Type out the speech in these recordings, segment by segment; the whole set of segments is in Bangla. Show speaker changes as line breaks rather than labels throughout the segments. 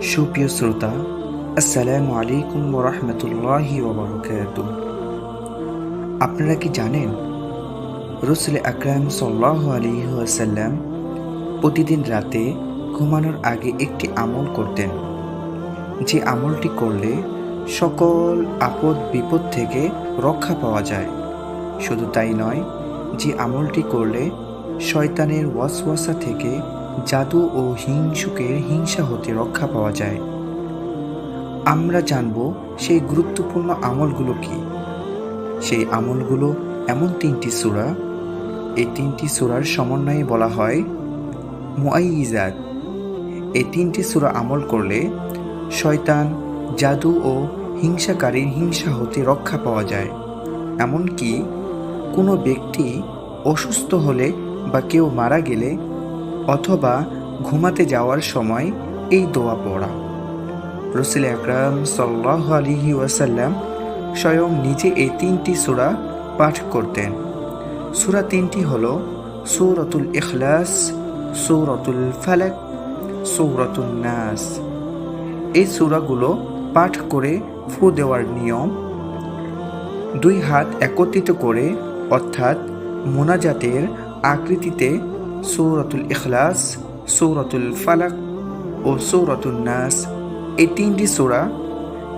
সুপ্রিয় শ্রোতা, আসসালামু আলাইকুম ওরহমতুল্লাহি ওবরকাত আপনারা কি জানেন, রসুল আকরাম সাল্লাহ আলিহাসাল্লাম প্রতিদিন রাতে ঘুমানোর আগে একটি আমল করতেন। যে আমলটি করলে সকল আপদ বিপদ থেকে রক্ষা পাওয়া যায়। শুধু তাই নয়, যে আমলটি করলে শয়তানের ওয়াসওয়াসা থেকে জাদু ও হিংসুকের হিংসা হতে রক্ষা পাওয়া যায়। আমরা জানব সেই গুরুত্বপূর্ণ আমলগুলো কি। সেই আমলগুলো এমন তিনটি সূরা। এই তিনটি সূরার সমন্বয়ে বলা হয় মুআইজাত। এই তিনটি সূরা আমল করলে শয়তান জাদু ও হিংসাকারীর হিংসা হতে রক্ষা পাওয়া যায়। এমনকি কোনো ব্যক্তি অসুস্থ হলে বা কেউ মারা গেলে অথবা ঘুমাতে যাওয়ার সময় এই দোয়া পড়া। রসুল আকরাম সাল্লাহ আলিহি ওয়াসাল্লাম স্বয়ং নিজে এই তিনটি সূরা পাঠ করতেন। সূরা তিনটি হল সৌরতুল ইখলাস, সৌরতুল ফালাক সৌরতুল নাস। এই সূরাগুলো পাঠ করে ফু দেওয়ার নিয়ম দুই হাত একত্রিত করে অর্থাৎ মোনাজাতের আকৃতিতে সৌরতুল ইখলাস, সৌরতুল ফালাক ও সৌরতুল নাস। এই তিনটি সোরা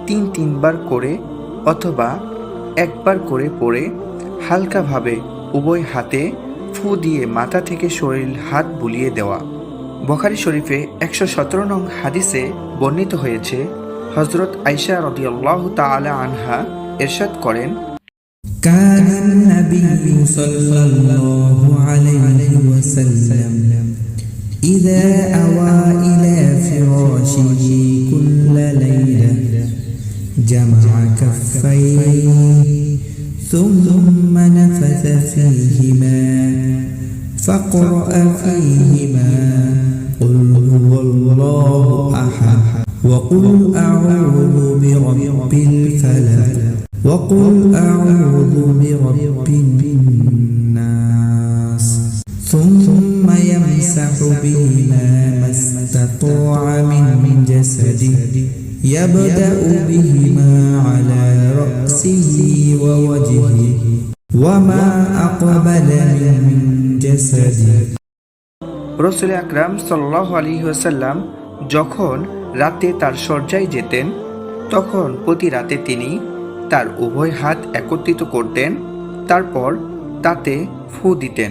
তিন তিনবার করে অথবা একবার করে পড়ে হালকাভাবে উভয় হাতে ফু দিয়ে মাথা থেকে শরীর হাত বুলিয়ে দেওয়া। বখারি শরীফে একশো সতেরো নং হাদিসে বর্ণিত হয়েছে হজরত আইসা রদিয়াল্লাহ তাআলা আনহা এরশাদ করেন
كان النبي صلى الله عليه وسلم إذا أوى إلى فراشه كل ليلة جمع كفيه ثم نفث فيهما فقرأ فيهما قل هو الله أحد وقل أعوذ برب الفلق وقل أعوذ برب الناس ثم يمسح بهما ما استطاع من جسده يبدأ بهما على رأسه ووجهه وما أقبل من جسده
রসুল আকরাম সাল্লাহ আলী ওয়াসাল্লাম যখন রাতে তার শয্যায় যেতেন তখন প্রতি রাতে তিনি তার উভয় হাত একত্রিত করতেন, তারপর তাতে ফু দিতেন,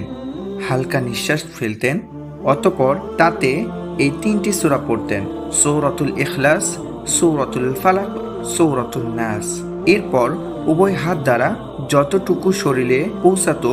হালকা নিঃশ্বাস ফেলতেন, অতপর তাতে এই তিনটি সূরা পড়তেন, সৌরতুল ইখলাস, সৌরতুল ফালাক সৌরতুল নাস। এরপর উভয় হাত দ্বারা যতটুকু শরীরে পৌঁছাতো,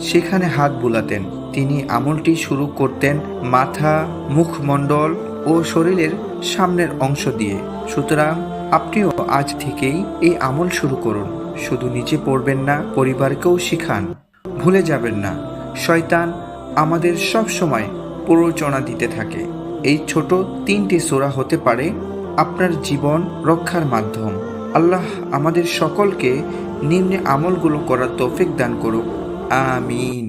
সেখানে হাত বুলাতেন। তিনি আমলটি শুরু করতেন মাথা, মুখমণ্ডল ও শরীরের সামনের অংশ দিয়ে। সুতরাং আপনিও আজ থেকেই এই আমল শুরু করুন। শুধু নিচে পড়বেন না, পরিবারকেও শিখান। ভুলে যাবেন না। শয়তান আমাদের সব সময় প্ররোচনা দিতে থাকে। এই ছোট তিনটি সোরা হতে পারে আপনার জীবন রক্ষার মাধ্যম। আল্লাহ আমাদের সকলকে নিম্নে আমলগুলো করার তৌফিক দান করুক। আমিন।